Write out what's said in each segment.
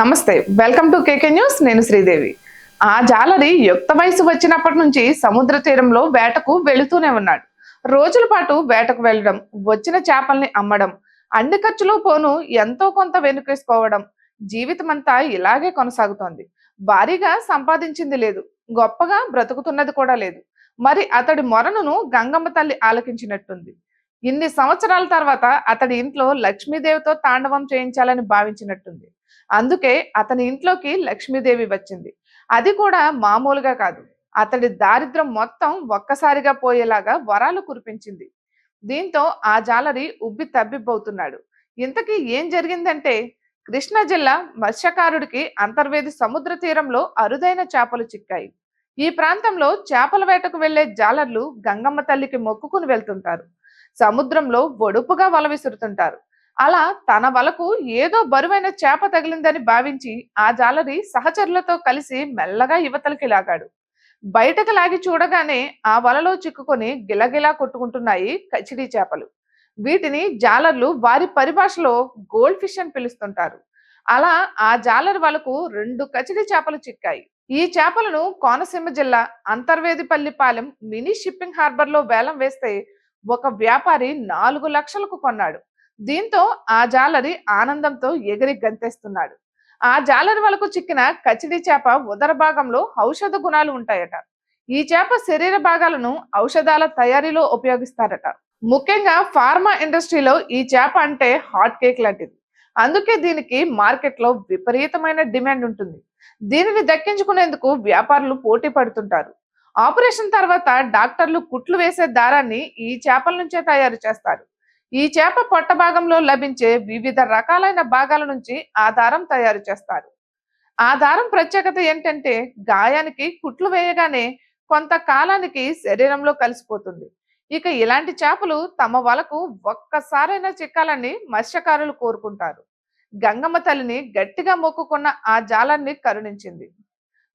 నమస్తే welcome to KK news నేను శ్రీదేవి. ఆ జాలరి యుక్త వయసు వచ్చినప్పటి నుంచి సముద్ర తీరంలో వేటకు వెళుతూనే ఉన్నాడు. రోజుల పాటు వేటకు వెళ్ళడం వచ్చిన చేపల్ని అమ్మడం అన్ని ఖర్చులు పోను ఎంతో కొంత వెనుకేసుకోవడం జీవితమంతా ఇలాగే కొనసాగుతోంది. భారీగా సంపాదించింది లేదు గొప్పగా బ్రతుకుతున్నది కూడా లేదు. మరి అతడి మొరనును గంగమ్మ తల్లి ఆలకించినట్టుంది. ఇన్ని సంవత్సరాల తర్వాత అతడి ఇంట్లో లక్ష్మీదేవితో తాండవం చేయించాలని భావించినట్టుంది. అందుకే అతని ఇంట్లోకి లక్ష్మీదేవి వచ్చింది. అది కూడా మామూలుగా కాదు. అతడి దారిద్రం మొత్తం ఒక్కసారిగా పోయేలాగా వరాలు కురిపించింది. దీంతో ఆ జాలరి ఉబ్బి తబ్బిబ్బవుతున్నాడు. ఇంతకీ ఏం జరిగిందంటే కృష్ణా జిల్లా మత్స్యకారుడికి అంతర్వేది సముద్ర తీరంలో అరుదైన చేపలు చిక్కాయి. ఈ ప్రాంతంలో చేపల వేటకు వెళ్ళే జాలర్లు గంగమ్మ తల్లికి మొక్కుకుని వెళ్తుంటారు. సముద్రంలో ఒడుపుగా వల విసురుతుంటారు అలా తన వలకు ఏదో బరువైన చేప తగిలిందని భావించి ఆ జాలరి సహచరులతో కలిసి మెల్లగా యువతలకి లాగాడు. బయటకు లాగి చూడగానే ఆ వలలో చిక్కుకొని గిలగిలా కొట్టుకుంటున్నాయి కచిడీ చేపలు. వీటిని జాలర్లు వారి పరిభాషలో గోల్డ్ ఫిష్ అని పిలుస్తుంటారు. అలా ఆ జాలర్ వలకు రెండు కచిడి చేపలు చిక్కాయి. ఈ చేపలను కోనసీమ జిల్లా అంతర్వేదిపల్లిపాలెం మినీ షిప్పింగ్ హార్బర్లో వేలం వేస్తే ఒక వ్యాపారి నాలుగు లక్షలకు కొన్నాడు. దీంతో ఆ జాలరి ఆనందంతో ఎగిరి గంతేస్తున్నాడు. ఆ జాలరి వలకు చిక్కిన కచిడి చేప ఉదర భాగంలో ఔషధ గుణాలు ఉంటాయట. ఈ చేప శరీర భాగాలను ఔషధాల తయారీలో ఉపయోగిస్తారట. ముఖ్యంగా ఫార్మా ఇండస్ట్రీలో ఈ చేప అంటే హాట్ కేక్ లాంటిది. అందుకే దీనికి మార్కెట్లో విపరీతమైన డిమాండ్ ఉంటుంది. దీనిని దక్కించుకునేందుకు వ్యాపారులు పోటీ పడుతుంటారు. ఆపరేషన్ తర్వాత డాక్టర్లు కుట్లు వేసే దారాన్ని ఈ చేపల నుంచే తయారు చేస్తారు. ఈ చేప పొట్ట భాగంలో లభించే వివిధ రకాలైన భాగాల నుంచి ఆ దారం తయారు చేస్తారు. ఆ దారం ప్రత్యేకత ఏంటంటే గాయానికి కుట్లు వేయగానే కొంత కాలానికి శరీరంలో కలిసిపోతుంది. ఇక ఇలాంటి చేపలు తమ వలకు ఒక్కసారైనా చిక్కాలని మత్స్యకారులు కోరుకుంటారు. గంగమ్మ తల్లిని గట్టిగా మొక్కుకున్న ఆ జాలాన్ని కరుణించింది.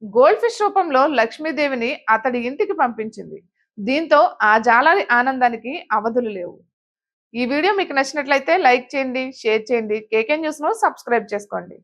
గోల్డ్ ఫిష్ రూపంలో లక్ష్మీదేవిని అతడి ఇంటికి పంపించింది. దీంతో ఆ జాలారి ఆనందానికి అవధులు లేవు. ఈ వీడియో మీకు నచ్చినట్లయితే లైక్ చేయండి షేర్ చేయండి కేకే న్యూస్ను సబ్స్క్రైబ్ చేసుకోండి.